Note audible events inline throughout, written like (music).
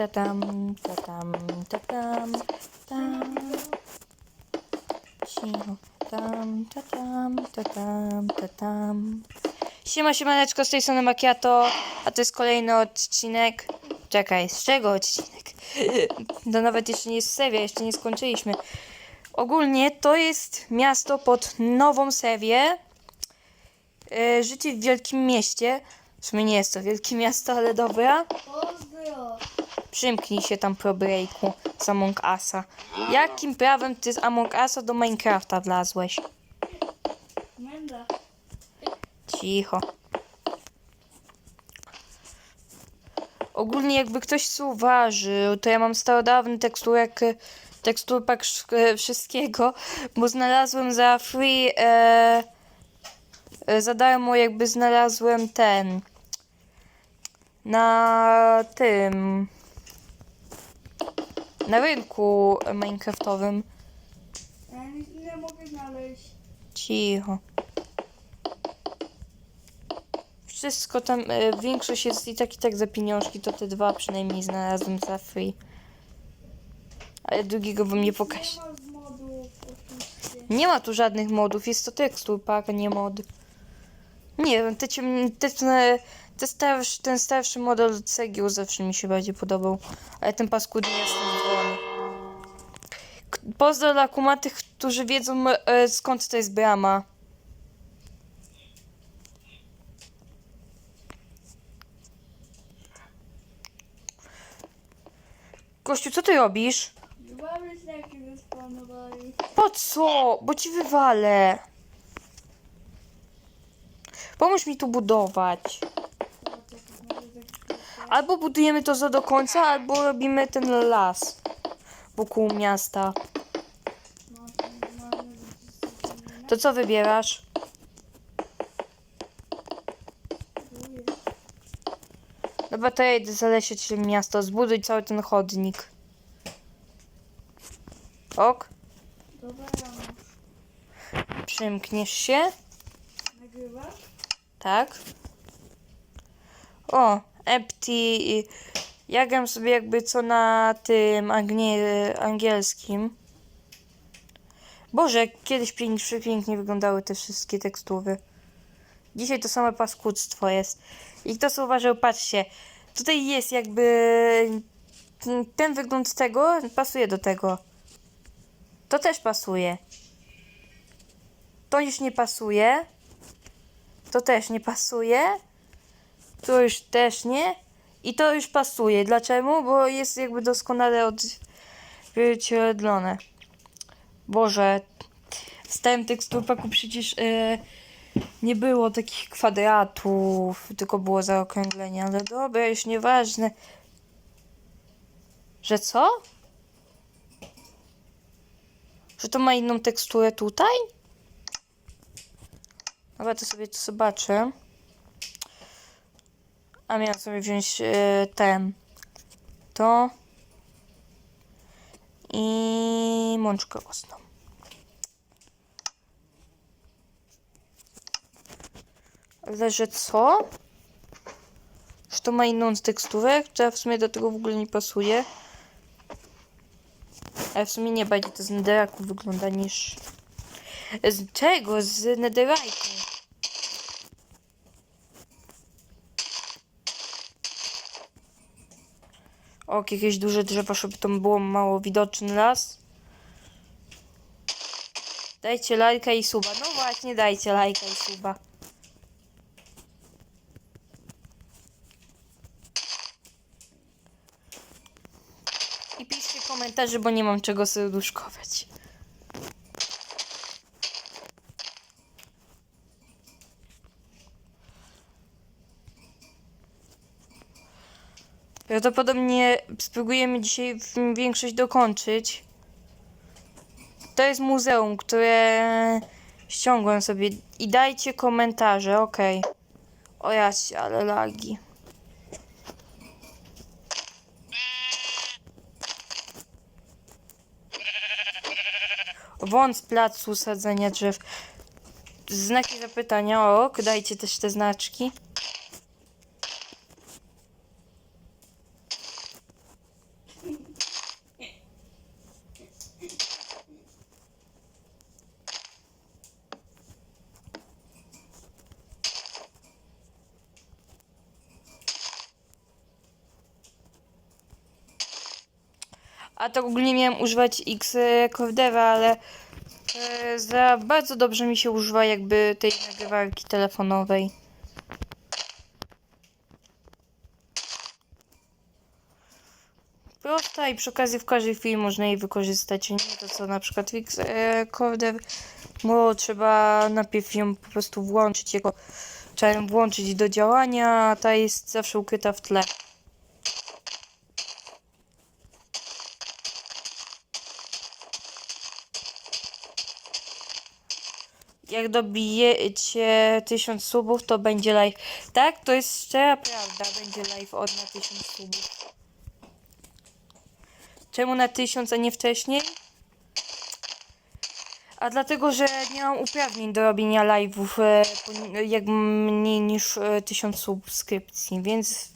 ta tam, ta tam, ta tam, tam. Cicho. Tam, ta tam, ta tam, ta tam. Siema, siemaneczko, z tej strony Makiato, a to jest kolejny odcinek. Czekaj, z czego odcinek? (laughs) To nawet jeszcze nie jest seria, jeszcze nie skończyliśmy. Ogólnie to jest miasto pod nową serię. E, życie w wielkim mieście. W sumie nie jest to wielkie miasto, ale dobra. Pozdro. Przymknij się tam pro breaku z Among Usa. Jakim prawem ty z Among Usa do Minecrafta wlazłeś? Cicho. Ogólnie jakby ktoś zauważył, to ja mam starodawny teksturek, teksturpak e, wszystkiego, bo znalazłem za free, e, e, za darmo jakby znalazłem ten, na tym, na rynku minecraftowym. Ja nic nie mogę znaleźć. Cicho. Wszystko tam, e, większość jest i tak i tak za pieniążki, to te dwa przynajmniej znalazłem za free. Ale drugiego wam nie pokażę. Nie ma z oczywiście. Nie ma tu żadnych modów, jest to tekstur pak, nie mod. Nie wiem, te, ciem- te, te, te starszy, ten starszy model cegieł zawsze mi się bardziej podobał. Ale ten paskudny. K- Pozdro dla kumatych, którzy wiedzą e, skąd to jest brama. Kościół, co ty robisz? Dwa myślaki zespanowali. Po co? Bo ci wywalę. Pomóż mi tu budować. Albo budujemy to za do końca, albo robimy ten las wokół miasta. To co wybierasz? Dobra, to ja idę zalesieć miasto. Zbuduj cały ten chodnik. Ok? Dobra. Przymkniesz się. Nagrywasz? Tak. O, empty. Ja gram sobie jakby co na tym angielskim. Boże, kiedyś pięknie, wyglądały te wszystkie tekstury. Dzisiaj to same paskudztwo jest. I kto zauważył, patrzcie. Tutaj jest jakby ten wygląd tego pasuje do tego. To też pasuje. To już nie pasuje. To też nie pasuje. To już też nie. I to już pasuje. Dlaczego? Bo jest jakby doskonale odzwierciedlone. Boże. W starym teksturpaku przecież e, nie było takich kwadratów, tylko było zaokrąglenie, ale dobra, już nieważne. Że co? Że to ma inną teksturę tutaj? Dobra, to sobie to zobaczę. A miałam sobie wziąć e, ten. To. I mączkę osną. Ale że co? Że to ma inną teksturę, która w sumie do tego w ogóle nie pasuje. Ale w sumie nie bardziej to z netherraku wygląda niż... Z czego? Z netherite'u. O, jakieś duże drzewo, żeby to było mało widoczny las. Dajcie lajka i suba. No właśnie, dajcie lajka i suba. I piszcie komentarze, bo nie mam czego serduszkować. Prawdopodobnie spróbujemy dzisiaj większość dokończyć. To jest muzeum, które ściągłem sobie. I dajcie komentarze, okej. O jaś, ale lagi. Wąt z placu sadzenia drzew. Znaki zapytania, ok, dajcie też te znaczki. A to ogólnie miałem używać X Cordera, ale e, za bardzo dobrze mi się używa jakby tej nagrywarki telefonowej. Prosta i przy okazji w każdej chwili można jej wykorzystać. Nie to co na przykład X e, bo trzeba najpierw ją po prostu włączyć, jego, trzeba ją włączyć do działania, a ta jest zawsze ukryta w tle. Jak dobijecie 1000 subów, to będzie live. Tak, to jest szczera prawda, będzie live od na 1000 subów. Czemu na 1000, a nie wcześniej? A dlatego, że nie mam uprawnień do robienia live'ów e, jak mniej niż e, 1000 subskrypcji, więc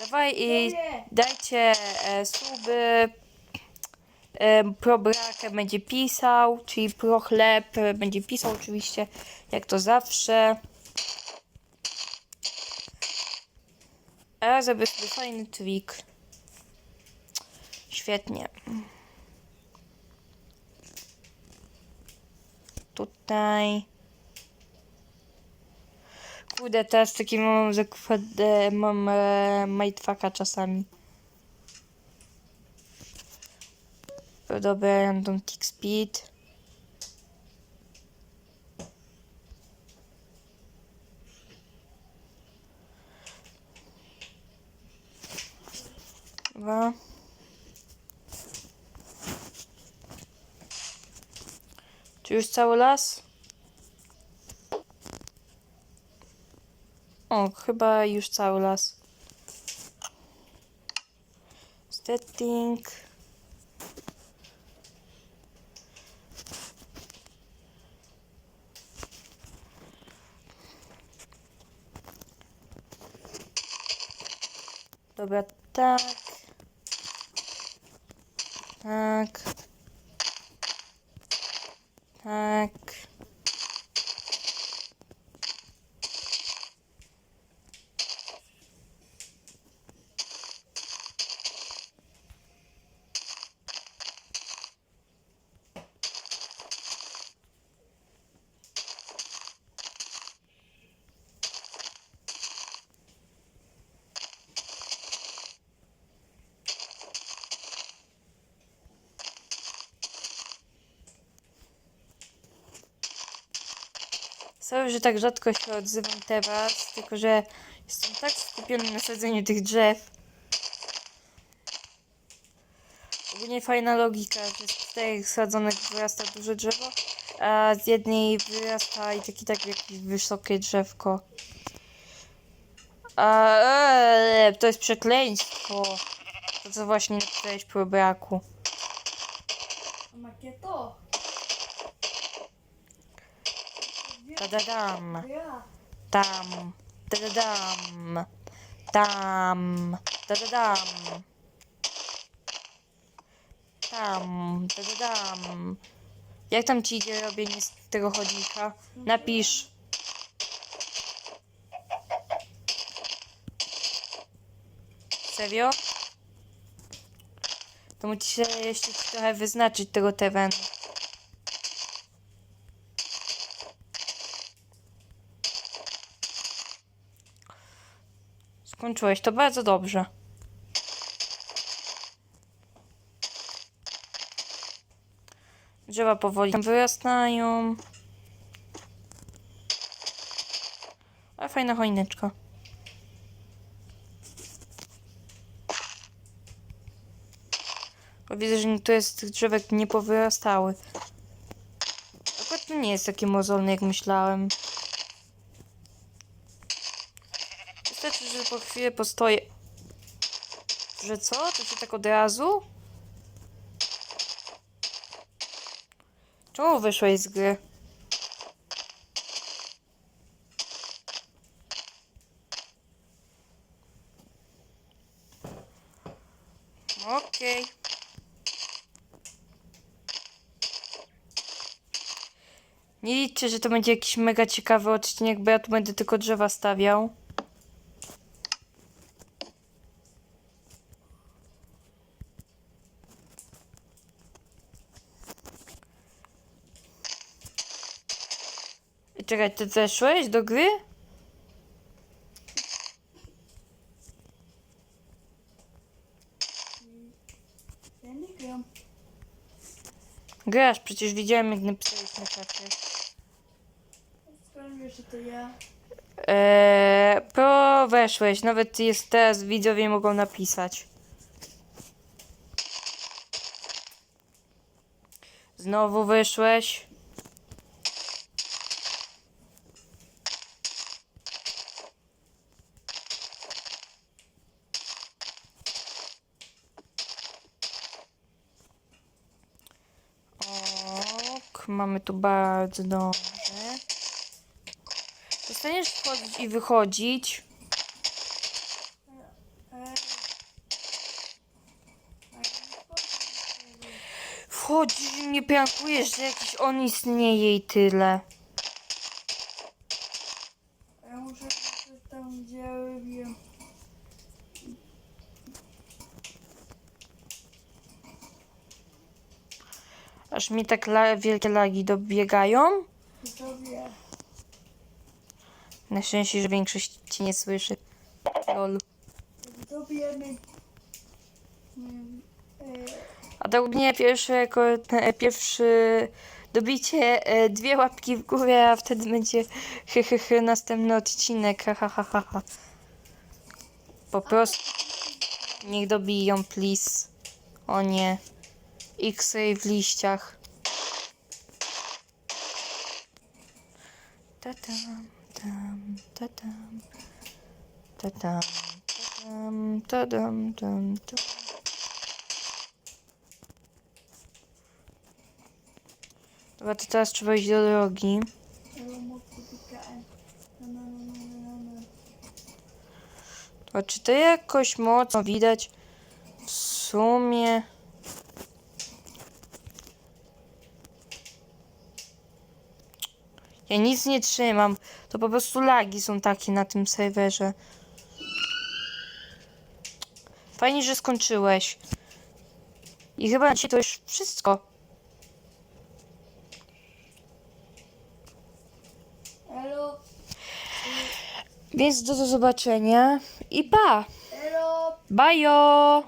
dawaj i dajcie e, suby. Probrakę będzie pisał, czyli prochleb e, będzie pisał oczywiście, jak to zawsze. A zrobię sobie fajny trik. Świetnie. Tutaj. Kurde, teraz taki mam zakwadę, mam e, czasami. Dobra, random tick speed. Dwa. Czy już cały las? O, chyba już cały las. Setting. Dobra, tak. Tak. Tak. Sorry, że tak rzadko się odzywam teraz, tylko że jestem tak skupiony na sadzeniu tych drzew. Ogólnie fajna logika, że z czterech sadzonek wyrasta duże drzewo, a z jednej wyrasta i taki tak jakieś wysokie drzewko. A eee, to jest przekleństwo. To co właśnie napisałeś po braku. Makieto. Tadadam. Tam, tadadam, tam, tadadam, tam, tadadam. Jak tam ci idzie robienie z tego chodnika? Napisz. Serio? To musisz jeszcze trochę wyznaczyć tego terenu. Skończyłeś to bardzo dobrze. Drzewa powoli wyrastają. Ale fajna choineczka. Bo widzę, że niektóre z tych drzewek nie powyrastały. Akurat to nie jest takie mozolne, jak myślałem. Wystarczy, że po chwilę postoję. Że co? To się tak od razu? Czemu wyszłeś z gry? Okej. Nie liczę, że to będzie jakiś mega ciekawy odcinek, bo ja tu będę tylko drzewa stawiał. Czekaj, ty zeszłeś do gry? Ja nie gram. Grasz, przecież widziałem jak napisałeś na czacie. Wiesz, że to ja? Eee, pro weszłeś, nawet jest teraz widzowie mogą napisać. Znowu wyszłeś. Mamy tu bardzo dobrze. Dostaniesz wchodzić i wychodzić. Wchodzisz i mnie prankujesz, że jakiś on istnieje i tyle. Ja muszę wrócić tam, gdzie ja robiłem. Aż mi tak la- wielkie lagi dobiegają. Widzowie. Na szczęście, że większość ci nie słyszy. Lol. Widzowie, my... Nie wiem. Ej. A tak mnie pierwszy, rekord, e, pierwszy dobicie e, dwie łapki w górę, a wtedy będzie he, he, he, następny odcinek. Ha, ha, ha, ha. Po prostu niech dobiją, please. O nie. X-ray w liściach. Tatam, tam, tatam. Tatam, tatam, tadam, tam, tam. Dobra, to teraz trzeba iść do drogi. Dobra, czy to jakoś mocno widać? W sumie... Ja nic nie trzymam. To po prostu lagi są takie na tym serwerze. Fajnie, że skończyłeś. I chyba dzisiaj to już wszystko. Hello, Więc do zobaczenia i pa! hello. Bajo!